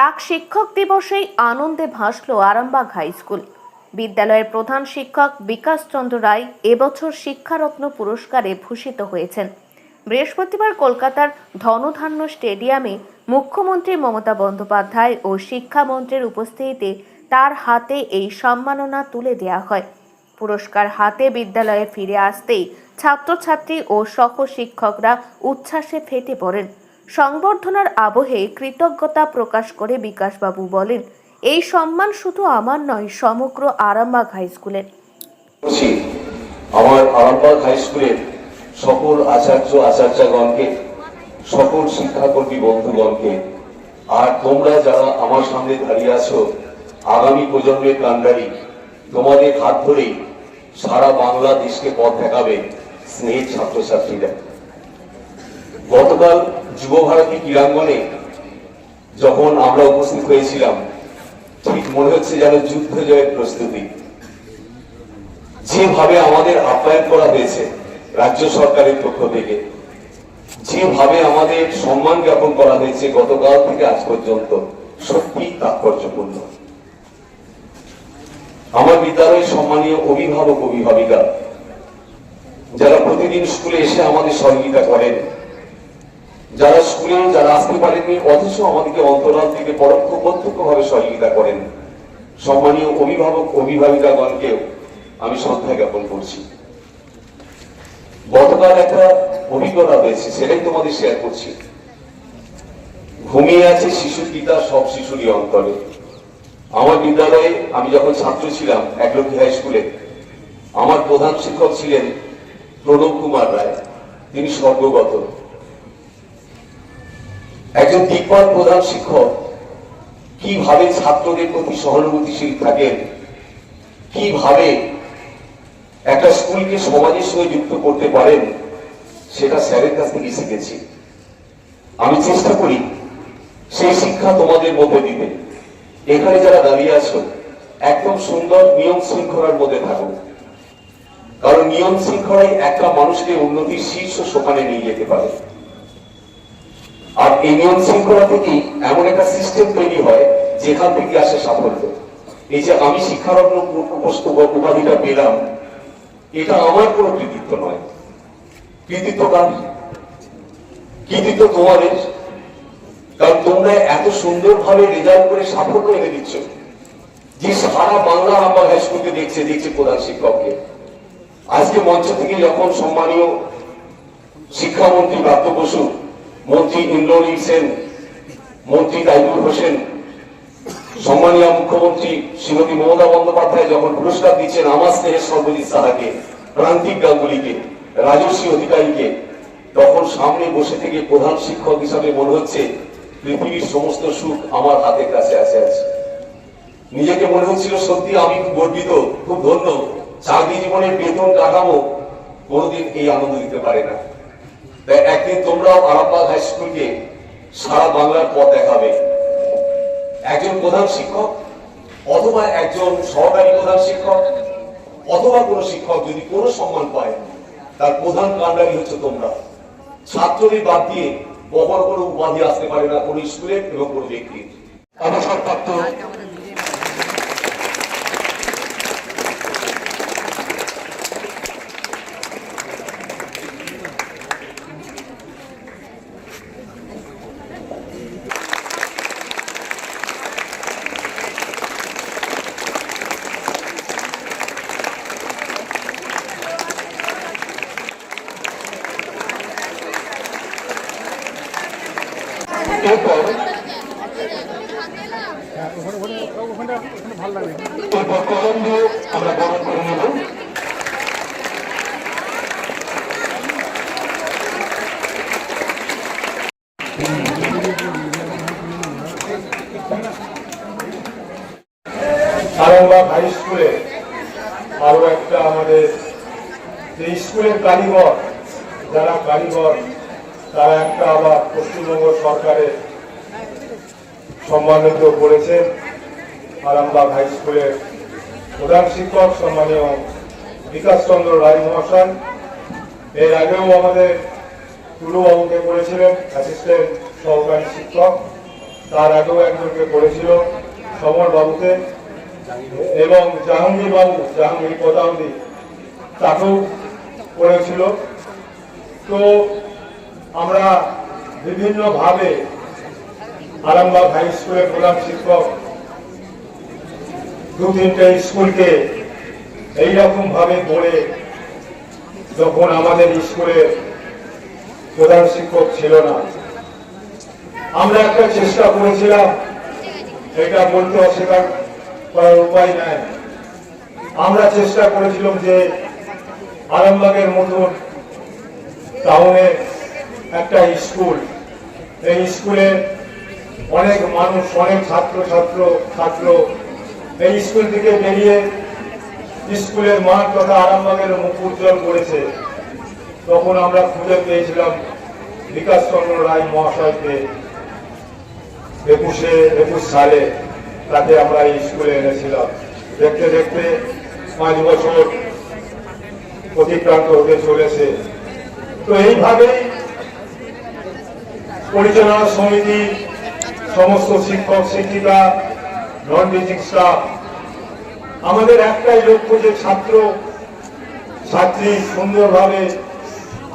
প্রাক শিক্ষক দিবসেই আনন্দে ভাসল আরামবাগ হাই স্কুল। বিদ্যালয়ের প্রধান শিক্ষক বিকাশ চন্দ্র রায় এবছর শিক্ষারত্ন পুরস্কারে ভূষিত হয়েছেন। বৃহস্পতিবার কলকাতার ধনধান্য স্টেডিয়ামে মুখ্যমন্ত্রী মমতা বন্দ্যোপাধ্যায় ও শিক্ষামন্ত্রীর উপস্থিতিতে তার হাতে এই সম্মাননা তুলে দেওয়া হয়। পুরস্কার হাতে বিদ্যালয়ে ফিরে আসতেই ছাত্রছাত্রী ও সহ শিক্ষকরা উচ্ছ্বাসে ফেটে পড়েন। সংবর্ধনার আবহে কৃতজ্ঞতা প্রকাশ করে বিকাশবাবু বলেন, এই সম্মান শুধু আমার নয়, সমগ্র আরামবাগ হাই স্কুলের। আমার আরামবাগ হাই স্কুলের সকল আচার্য, আচার্যগণকে, সকল শিক্ষাকর্মী বন্ধুগণকে, আর তোমরা যারা আমার সামনে দাঁড়িয়ে আছো, আগামী প্রজন্মের কান্ডারি তোমাদের হাত ধরেই সারা বাংলাদেশকে পথ দেখাবে স্নেহের ছাত্রছাত্রীরা। গতকাল যুব ভারতী ক্রীড়াঙ্গনে যখন আমরা উপস্থিত হয়েছিলাম, ঠিক মনে হচ্ছে যেন যুদ্ধ জয়ের প্রস্তুতি। যেভাবে আমাদের আপ্যায়ন করা হয়েছে রাজ্য সরকারের পক্ষ থেকে, যেভাবে আমাদের সম্মান জ্ঞাপন করা হয়েছে গতকাল থেকে আজ পর্যন্ত, সত্যি তাৎপর্যপূর্ণ। আমার বিদ্যালয়ের সম্মানীয় অভিভাবক, অভিভাবিকা, যারা প্রতিদিন স্কুলে এসে আমাদের সহযোগিতা করেন যারা স্কুলে যারা আসতে পারেননি অথচ আমাদেরকে অন্তরাল থেকে পরোক্ষ প্রত্যক্ষ ভাবে সহযোগিতা করেন। সম্মানীয় অভিভাবক, অভিভাবিকাগণকেও আমি শ্রদ্ধা জ্ঞাপন করছি। গতকাল একটা অভিজ্ঞতা হয়েছে সেটাই তোমাদের শেয়ার করছি। ঘুমিয়ে আছে শিশুর পিতা, সব শিশুরই অন্তরে। আমার বিদ্যালয়ে আমি যখন ছাত্র ছিলাম একলক্ষী হাই স্কুলে আমার প্রধান শিক্ষক ছিলেন প্রণব কুমার রায়। তিনি স্বর্গগত। একজন দিকপাল প্রধান শিক্ষক কীভাবে ছাত্রদের প্রতি সহানুভূতিশীল থাকেন? কীভাবে একটা স্কুলকে সমাজের সঙ্গে যুক্ত করতে পারেন? সেটা স্যারের কাছ থেকে শিখেছি। আমি চেষ্টা করি সেই শিক্ষা তোমাদের মধ্যে দিতে। এখানে যারা দাঁড়িয়ে আছো, একদম সুন্দর নিয়ম শৃঙ্খলার মধ্যে থাকো। কারণ নিয়ম শৃঙ্খলাই একটা মানুষকে উন্নতির শীর্ষ সোপানে নিয়ে যেতে পারে। আর এই নিয়ম শৃঙ্খলা থেকেই এমন একটা সিস্টেম তৈরি হয়, যেখান থেকে আসে সাফল্য। এই যে আমি শিক্ষারত্ন উপাধিটা পেলাম, এটা আমার কোনো কৃতিত্ব নয়। কৃতিত্ব কার? কৃতিত্ব তোমাদের। কারণ তোমরা এত সুন্দরভাবে রেজাল্ট করে সাফল্য এনে দিচ্ছ। যে সারা বাংলা আমার হাই স্কুলকে দেখছে দেখছে প্রধান শিক্ষককে। আজকে মঞ্চ থেকে যখন সম্মানীয় শিক্ষামন্ত্রী প্রাপ্ত বসু মন্ত্রী ইন্দ্রনীল সেন, মন্ত্রী তাইবুল হোসেন, সম্মানীয় মুখ্যমন্ত্রী শ্রীমতী মমতা বন্দ্যোপাধ্যায় যখন পুরস্কার দিচ্ছেন আমার স্নেহের সর্বজিৎ সাহাকে প্রান্তিক গাঙ্গুলিকে রাজস্বী অধিকারীকে, তখন সামনে বসে থেকে প্রধান শিক্ষক হিসাবে মনে হচ্ছে পৃথিবীর সমস্ত সুখ আমার হাতের কাছে আছে আছে। নিজেকে মনে হচ্ছিল সত্যি আমি খুব গর্বিত, খুব ধন্য। চাকরি জীবনের বেতন কাঠামো কোনোদিন এই আনন্দ দিতে পারে না। একদিন তোমরাও আরামবাগ হাই স্কুলকে সারা বাংলার পথ দেখাবে। একজন প্রধান শিক্ষক অথবা একজন সহকারী প্রধান শিক্ষক অথবা কোনো শিক্ষক যদি কোনো সম্মান পায়, তার প্রধান কাণ্ডারি হচ্ছে তোমরা। ছাত্রদের বাদ দিয়ে বহর কোনো উপাধি আসতে পারে না কোনো স্কুলের এবং কোনো ব্যক্তির। অবসরপ্রাপ্ত এরপর হাই স্কুলে আরও একটা আমাদের যে স্কুলের কারিগর যারা কারিগর তারা একটা আবার পশ্চিমবঙ্গ সরকারের সম্মানিত করেছেন আরামবাগ হাই স্কুলের প্রধান শিক্ষক সম্মানীয় বিকাশ চন্দ্র রায় মহাশয়। এর আগেও আমাদের টুলুবাবুকে করেছিলেন অ্যাসিস্ট্যান্ট সহকারী শিক্ষক। তার আগেও একজনকে করেছিল সমর বাবুকে। এবং জাহাঙ্গীর বাবু, জাহাঙ্গীর কোদাউদি তাকেও করেছিল। তো আমরা বিভিন্নভাবে আরামবাগ হাই স্কুলের প্রধান শিক্ষক দু তিনটে স্কুলকে এইরকম ভাবে গড়ে যখন আমাদের স্কুলের প্রধান শিক্ষক ছিল না। আমরা একটা চেষ্টা করেছিলাম, এটা বলতে অস্বীকার করার উপায় নাই। আমরা চেষ্টা করেছিলাম যে আরামবাগের মতন টাউনে একটা স্কুল। এই স্কুলে অনেক মানুষ, অনেক ছাত্র ছাত্র ছাত্র এই স্কুল থেকে বেরিয়ে স্কুলের মাঠ তথা আরামবাগের মুখ উজ্জ্বল করেছে তখন আমরা খুঁজে পেয়েছিলাম বিকাশ চন্দ্র রায় মহাশয়কে। একুশে, একুশ সালে তাকে আমরা এই স্কুলে এনেছিলাম। দেখতে দেখতে পাঁচ বছর অতিক্রান্ত হতে চলেছে। তো এইভাবেই পরিচালনা সমিতি, সমস্ত শিক্ষক, শিক্ষিকা নন টিচিং স্টাফ আমাদের একটাই লক্ষ্য যে ছাত্র, ছাত্রী সুন্দরভাবে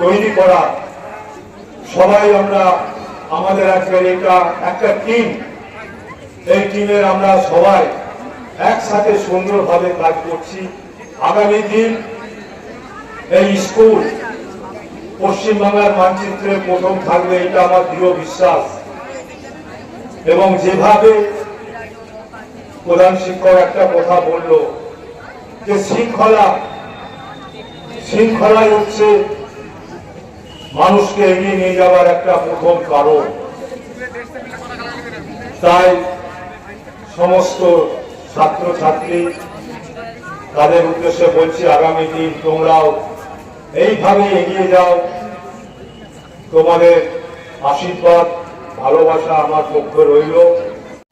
তৈরি করা। সবাই আমরা আমাদের একটা এটা একটা টিম এই টিমের আমরা সবাই একসাথে সুন্দরভাবে কাজ করছি। আগামী দিন এই স্কুল পশ্চিমবাংলার মানচিত্রে প্রথম থাকবে, এটা আমার দৃঢ় বিশ্বাস। এবং যেভাবে প্রধান শিক্ষক একটা কথা বলল যে শৃঙ্খলা, শৃঙ্খলাই হচ্ছে মানুষকে এগিয়ে নিয়ে যাওয়ার একটা প্রথম কারণ। তাই সমস্ত ছাত্র ছাত্রী তাদের উদ্দেশ্যে বলছি, আগামী দিন তোমরাও এইভাবে এগিয়ে যাও। তোমাদের আশীর্বাদ ভালোবাসা আমার পক্ষে রইল।